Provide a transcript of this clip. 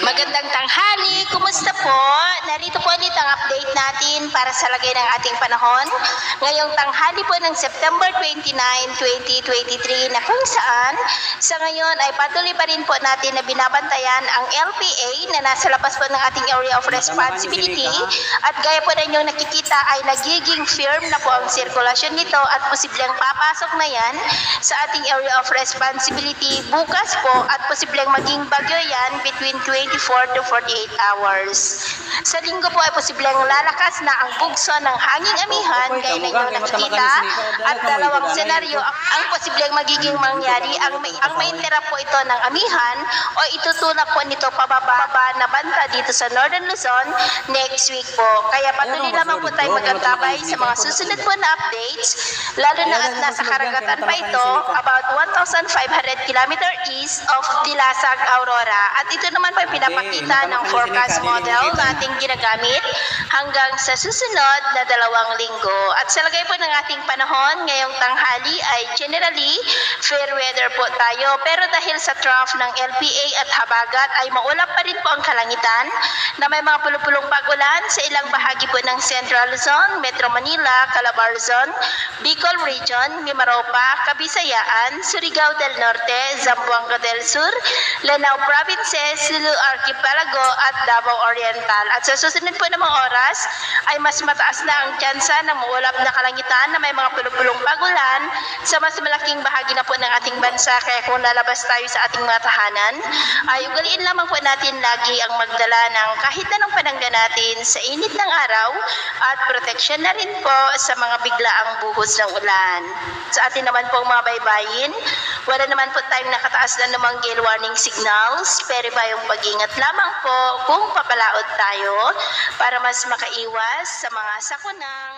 Magandang natin para sa lagay ng ating panahon. Ngayong tanghali po ng September 29, 2023 na kung saan sa ngayon ay patuloy pa rin po natin na binabantayan ang LPA na nasa labas po ng ating area of responsibility. at gaya po na inyong nakikita ay nagiging firm na po ang sirkulasyon nito at posibleng papasok na yan sa ating area of responsibility bukas po at posibleng maging bagyo yan between 24 to 48 hours. Sa linggo po ay posibleng lalakas na ang bugso ng hanging amihan gaya na inyong nakikita at dalawang senaryo ang, ang posibleng magiging mangyari ang may ang may tira po ito ng amihan o itutulak po nito pababa na banta dito sa Northern Luzon next week po. Kaya patuloy lamang po tayo magagabay sa mga susunod po na updates lalo na at nasa karagatan pa ito about 1,500 kilometer east of Dilasag, Aurora. At ito naman po pinapakita ng forecast model na ating ginagamit hanggang sa susunod na dalawang linggo. At sa lagay po ng ating panahon ngayong tanghali ay generally fair weather po tayo. Pero dahil sa trough ng LPA at habagat ay maulap pa rin po ang kalangitan na may mga pulupulong pag-ulan sa ilang bahagi po ng Central Luzon, Metro Manila, Calabar Zone, Bicol Region, Mimaropa, Kabisayaan, Surigao del Norte, Zamboanga del Sur, Lanao Provinces, Sulu Archipelago at Davao Oriental. At sa susunod po ng mga oras ay mas mataas na ang tsansa ng maulap na kalangitan na may mga pulupulong pagulan sa mas malaking bahagi na po ng ating bansa. Kaya kung lalabas tayo sa ating mga tahanan, ay ugaliin lamang po natin lagi ang magdala ng kahit anong panangga natin sa init ng araw at proteksyon na rin po sa mga biglaang buhos ng ulan. Sa atin naman pong mga baybayin, wala naman po tayong nakataas na namang gale warning signals, pero ba yung pag-ingat lamang po kung papalaot tayo para mas makaiwas sa mga sakunang